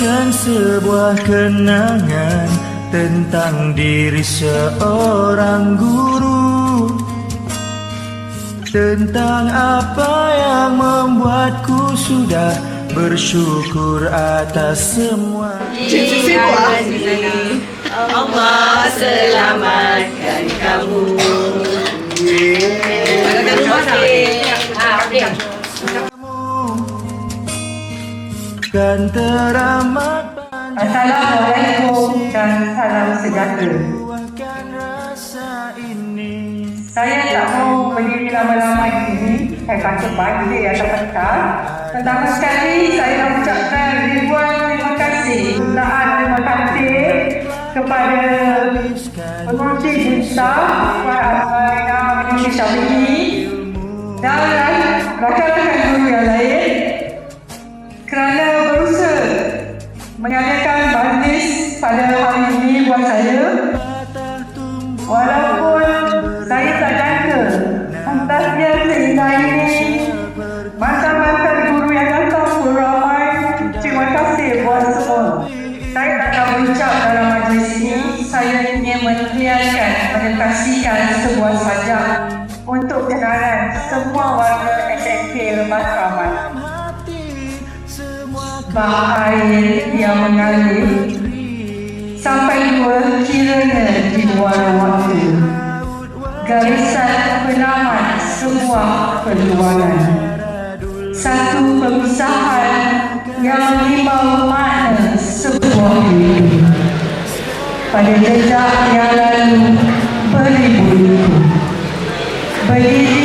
Tuliskan sebuah kenangan tentang diri seorang guru Tentang apa yang membuatku sudah bersyukur atas semua Allah selamatkan kamu. Rumah sakit. Teramat Assalamualaikum dan salam sejahtera. Saya tak mau berdiri lama-lama di sini. Saya baca balik atau petang. Pertama sekali saya nak ucapkan ribuan terima kasih. Jutaan terima kasih kepada pengurusi desa Puan Indonesia ini dan rakan-rakan guru yang lain kerana mengadakan majlis pada hari ini buat saya. Walaupun saya tak jangka Pentasnya seindah ini Mantan-mantan guru yang datang pun ramai. Terima kasih buat semua. Saya tak nak berucap dalam majlis ini Saya ingin mengikhlaskan Menekasikan sebuah sajak Untuk kenalan semua warga SMK Lemas Ramai Bah waktu. Garisan penamat sebuah perjuangan. Satu pemisahan yang mengimbau makna sebuah hidup. Pada jejak yang lalu beribu-ribu. Berdiri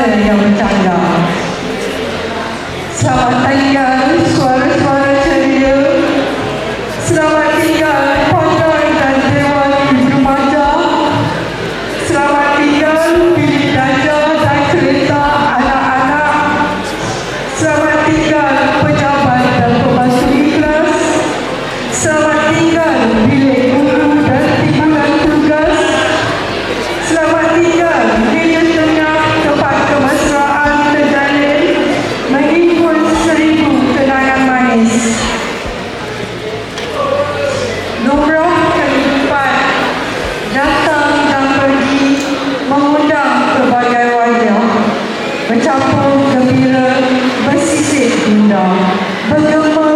segala yang bercanda. Selamat kingdom, but your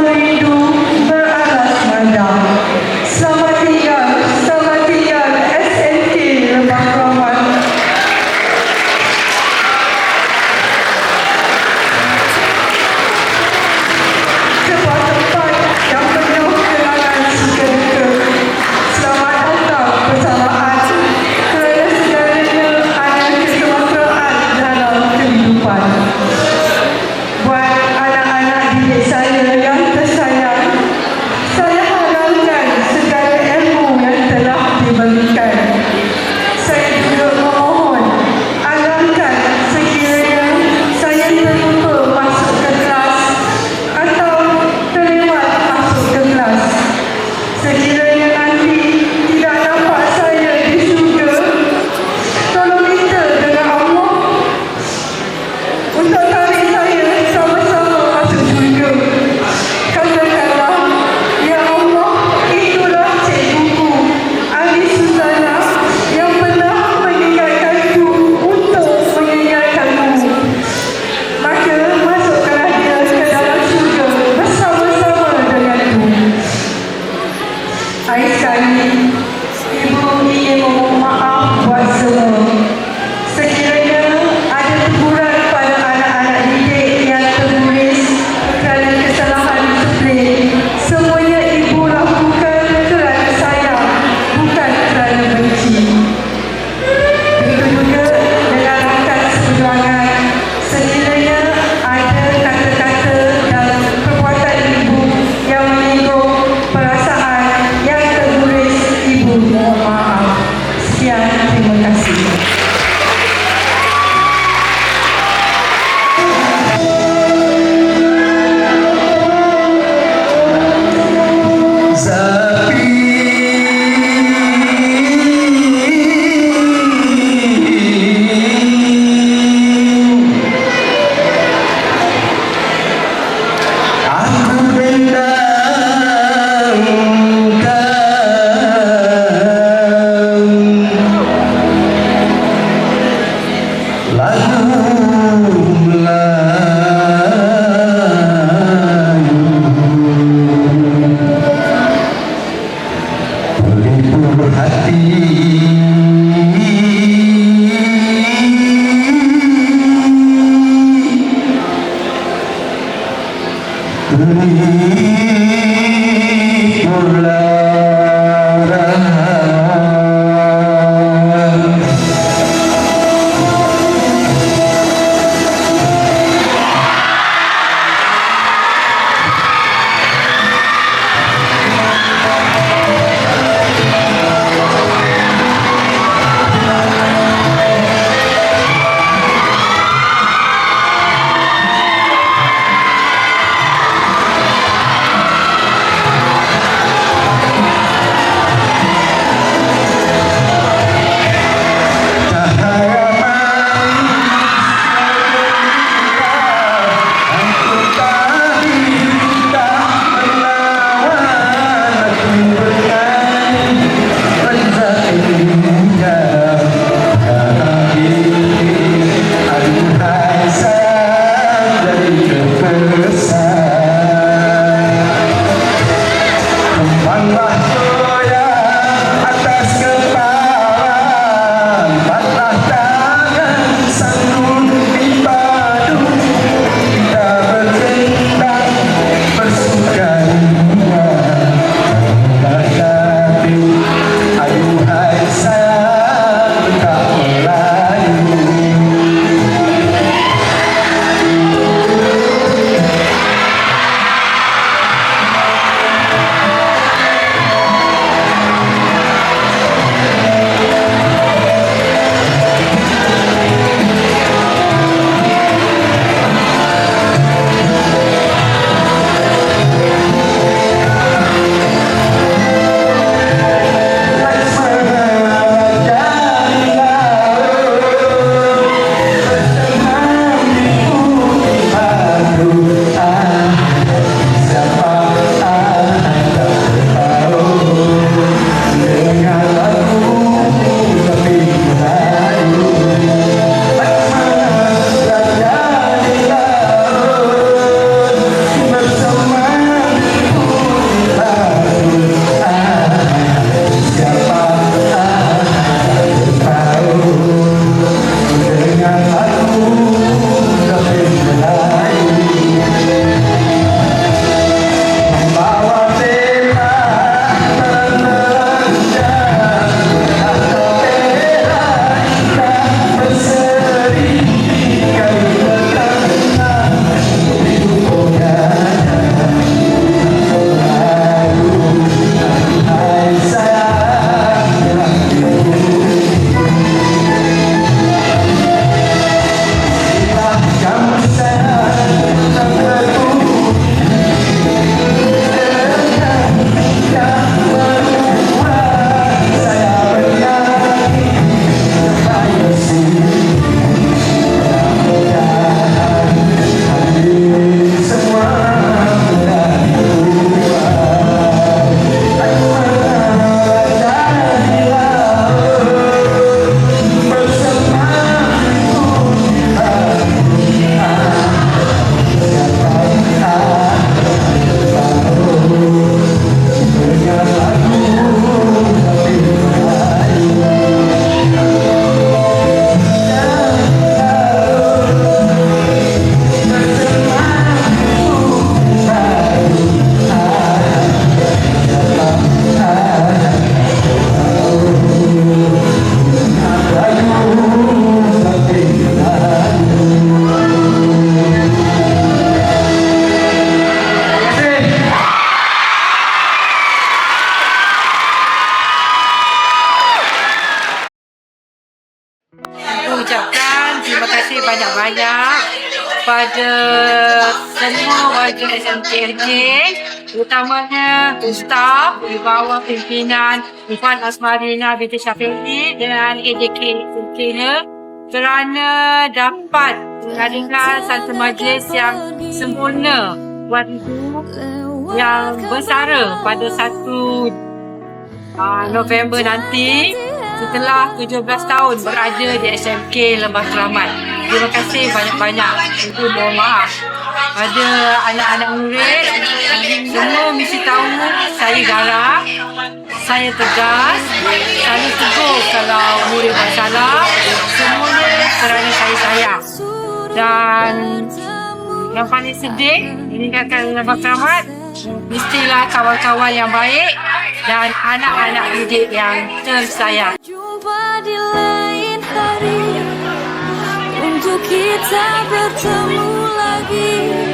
pada semua warga SMKLJ utamanya staf di bawah pimpinan Ifan Asmarina binti Syafiqi dan AJK SMKL kerana dapat mengadakan satu majlis yang sempurna buat ibu yang bersara pada satu uh, November nanti setelah 17 tahun berada di SMK Lembah Keramat. Terima kasih banyak-banyak. Ibu mohon maaf. Pada anak-anak murid, semua mesti tahu saya garang, saya tegas, saya tegur kalau murid bersalah. Semuanya kerana saya sayang. Dan Yang paling sedih meninggalkan Abang Rahmat mestilah kawan-kawan yang baik dan anak-anak didik yang tersayang. Jumpa di lain kita bertemu lagi